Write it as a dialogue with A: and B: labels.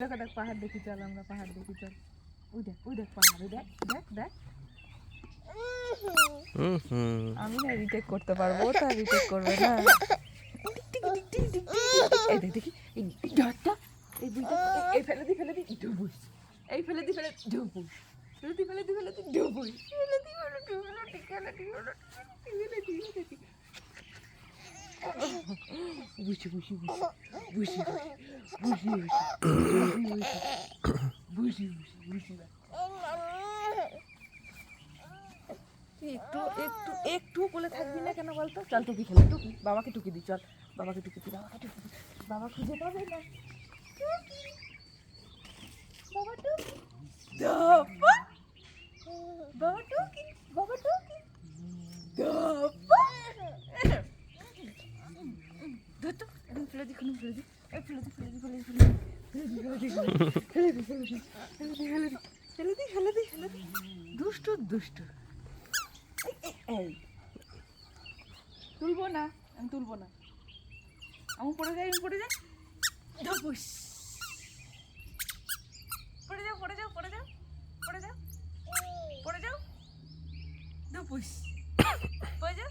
A: দেখো দেখ পাহাড় দেখি চল আমরা পাহাড় দেখি চল ওই দেখ ওই দেখ পাহাড় ওই দেখ দেখ দেখ আমি না রিটেক করতে পারব তো রিটেক করবে না। এই দেখ দেখি এই ডাটটা এই এই ফেলে দি ফেলে দি ডুবুস এই ফেলে দি ফেলে ডুবুস ফেলে দি ফেলে দি ফেলে দি ফেলে দি ফেলে দি ফেলে দি ফেলে দি ফেলে দি বুঝি বুঝি বুঝি বুঝি বুঝি বুঝি একটু একটু একটু বলে থাকবি না কেন বলতো? চল টুকি খেলে টুকি বাবাকে টুকি দিই চল। বাবাকে টুকি দিই বাবাকে টুকি দিই বাবা খুঁজে পাবে না। বাবা টুকি বাবা টুকি বাবা টুকি ধর তো একদম ফেলে দি খুলে ফেলে দি এই ফেলে দি ফেলে দি ফেলে দি ফেলে দি ফেলে দি ফেলে দি ফেলে দি ফেলে দি ফেলে দি দুষ্টু দুষ্টু তুলবো না আমি তুলবো না আমি পড়ে যাই আমি পড়ে যাই ধপুস পড়ে যাও পড়ে যাও পড়ে যাও পড়ে যাও পড়ে যাও ধপুস পড়ে যাও